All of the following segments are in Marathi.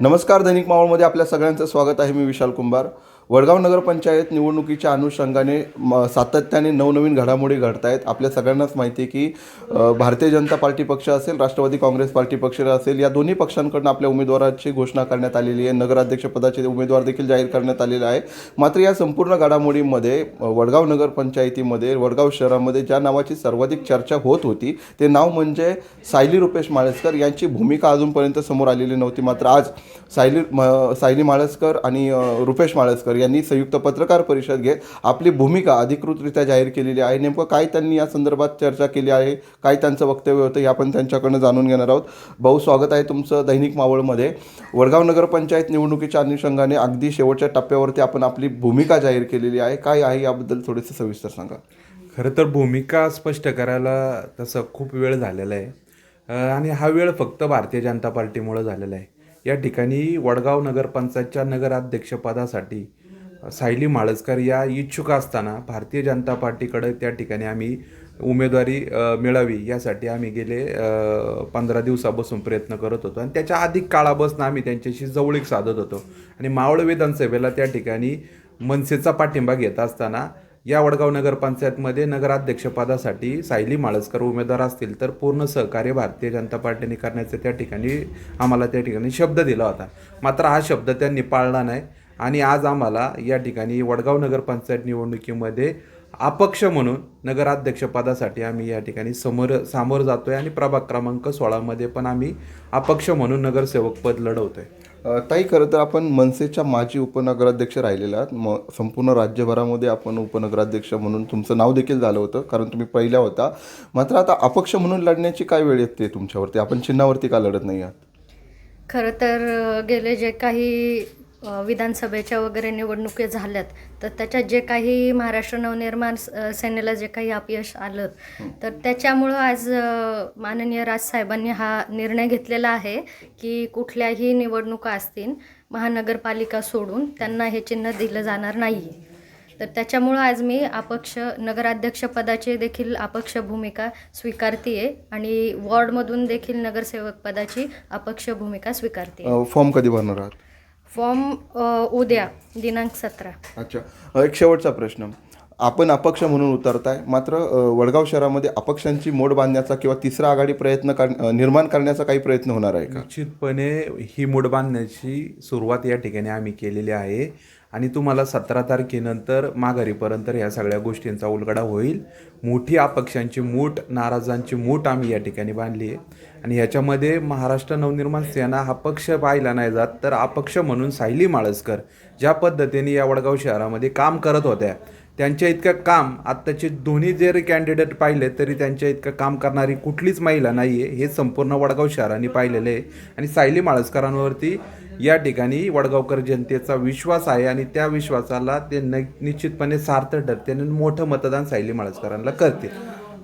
नमस्कार दैनिक मावळमध्ये आपल्या सगळ्यांचं स्वागत आहे मी विशाल कुंभार. वडगाव नगरपंचायत निवडणुकीच्या अनुषंगाने म सातत्याने नवनवीन घडामोडी घडत आहेत आपल्या सगळ्यांनाच माहिती आहे की भारतीय जनता पार्टी पक्ष असेल राष्ट्रवादी काँग्रेस पार्टी पक्ष असेल या दोन्ही पक्षांकडून आपल्या उमेदवाराची घोषणा करण्यात आलेली आहे. नगराध्यक्षपदाचे उमेदवार देखील जाहीर करण्यात आलेले आहे. मात्र या संपूर्ण घडामोडीमध्ये वडगाव नगरपंचायतीमध्ये वडगाव शहरामध्ये ज्या नावाची सर्वाधिक चर्चा होत होती ते नाव म्हणजे सायली रुपेश माळेसकर यांची भूमिका अजूनपर्यंत समोर आलेली नव्हती. मात्र आज सायली म- सायली माळेसकर आणि रुपेश माळेसकर यांनी संयुक्त पत्रकार परिषद घेत आपली भूमिका अधिकृतरित्या जाहीर केलेली आहे. नेमकं काय त्यांनी या संदर्भात चर्चा केली आहे? काय त्यांचं वक्तव्य होतं? हे आपण त्यांच्याकडनं जाणून घेणार आहोत. भाऊ स्वागत आहे तुमचं दैनिक मावळमध्ये. वडगाव नगरपंचायत निवडणुकीच्या अनुषंगाने अगदी शेवटच्या टप्प्यावरती आपण आपली भूमिका जाहीर केलेली आहे. काय आहे याबद्दल थोडेसे सविस्तर सांगा. खरं तर भूमिका स्पष्ट करायला तसं खूप वेळ झालेला आहे. आणि हा वेळ फक्त भारतीय जनता पार्टीमुळं झालेला आहे. या ठिकाणी वडगाव नगरपंचायतच्या नगराध्यक्षपदासाठी सायली माळजकर या इच्छुक असताना भारतीय जनता पार्टीकडे त्या ठिकाणी आम्ही उमेदवारी मिळावी यासाठी आम्ही गेले पंधरा दिवसापासून प्रयत्न करत होतो. आणि त्याच्या अधिक काळापासून आम्ही त्यांच्याशी जवळीक साधत होतो. आणि मावळ विधानसभेला त्या ठिकाणी मनसेचा पाठिंबा घेत असताना या वडगाव नगरपंचायतमध्ये नगराध्यक्षपदासाठी सायली माळसकर उमेदवार असतील तर पूर्ण सहकार्य भारतीय जनता पार्टीने करण्याचे त्या ठिकाणी आम्हाला त्या ठिकाणी शब्द दिला होता. मात्र हा शब्द त्यांनी पाळला नाही. आणि आज आम्हाला या ठिकाणी वडगाव नगरपंचायत निवडणुकीमध्ये अपक्ष म्हणून नगराध्यक्षपदासाठी आम्ही या ठिकाणी समोर सामोर जातोय आणि प्रभाग क्रमांक सोळामध्ये पण आम्ही अपक्ष म्हणून नगरसेवक पद लढवतोय. अ, ताई खरं तर आपण मनसेच्या माजी उपनगराध्यक्ष राहिलेला आहात. म संपूर्ण राज्यभरामध्ये आपण उपनगराध्यक्ष म्हणून तुमचं नाव देखील झालं होतं कारण तुम्ही पहिल्या होता. मात्र आता अपक्ष म्हणून लढण्याची काय वेळ येते तुमच्यावरती? आपण चिन्हावरती का लढत नाही आहात? खरं तर गेले जे काही अ, विधानसभेच्या वगैरे निवडणुकी झाल्यात तर त्याच्यात जे काही महाराष्ट्र नवनिर्माण सेनेला जे काही अपयश आलं तर त्याच्यामुळं आज माननीय राजसाहेबांनी हा निर्णय घेतलेला आहे की कुठल्याही निवडणुका असतील महानगरपालिका सोडून त्यांना हे चिन्ह दिलं जाणार नाही तर त्याच्यामुळं आज मी अपक्ष नगराध्यक्षपदाची देखील अपक्ष भूमिका स्वीकारते आणि वॉर्डमधून देखील नगरसेवक पदाची अपक्ष भूमिका स्वीकारते फॉर्म कधी भरणार आहात? फॉर्म उद्या दिनांक सतरा. अच्छा. एक शेवटचा प्रश्न. आपण अपक्ष म्हणून उतरताय. मात्र वडगाव शहरामध्ये अपक्षांची मोड बांधण्याचा किंवा तिसरा आघाडी प्रयत्न कर निर्माण करण्याचा काही प्रयत्न होणार आहे का? निश्चितपणे ही मूड बांधण्याची सुरुवात या ठिकाणी आम्ही केलेली आहे. आणि तुम्हाला सतरा तारखेनंतर माघारीपर्यंत ह्या सगळ्या गोष्टींचा उलगडा होईल. मोठी अपक्षांची मूठ नाराजांची मूठ आम्ही या ठिकाणी बांधली आहे. आणि ह्याच्यामध्ये महाराष्ट्र नवनिर्माण सेना हा पक्ष पाहिला नाही जात तर अपक्ष म्हणून सायली माळसकर ज्या पद्धतीने या वडगाव शहरामध्ये काम करत होत्या त्यांच्या इतकं काम आत्ताचे दोन्ही जरी कॅन्डिडेट पाहिले तरी त्यांच्या इतकं काम करणारी कुठलीच महिला नाही आहे हे संपूर्ण वडगाव शहराने पाहिलेलं आहे. आणि सायली माळसकरांवरती या ठिकाणी वडगावकर जनतेचा विश्वास आहे आणि त्या विश्वासाला ते न निश्चितपणे सार्थ ठरते आणि मोठं मतदान सायली माळसकरांना करते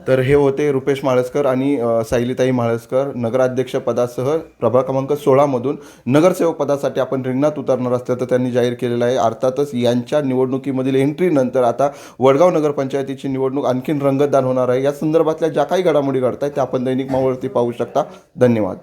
तर हे होते रुपेश माळसकर आणि अ, सायलीताई माळसकर नगराध्यक्ष पदासह प्रभाग क्रमांक सोळामधून नगरसेवक पदासाठी आपण रिंगणात उतरणार असल्याचं त्यांनी जाहीर केलेलं आहे. अर्थातच यांच्या निवडणुकीमधील एंट्रीनंतर आता वडगाव नगरपंचायतीची निवडणूक आणखीन रंगतदार होणार आहे. या संदर्भातल्या ज्या काही घडामोडी घडत आहेत त्या आपण दैनिक मावळती पाहू शकता. धन्यवाद.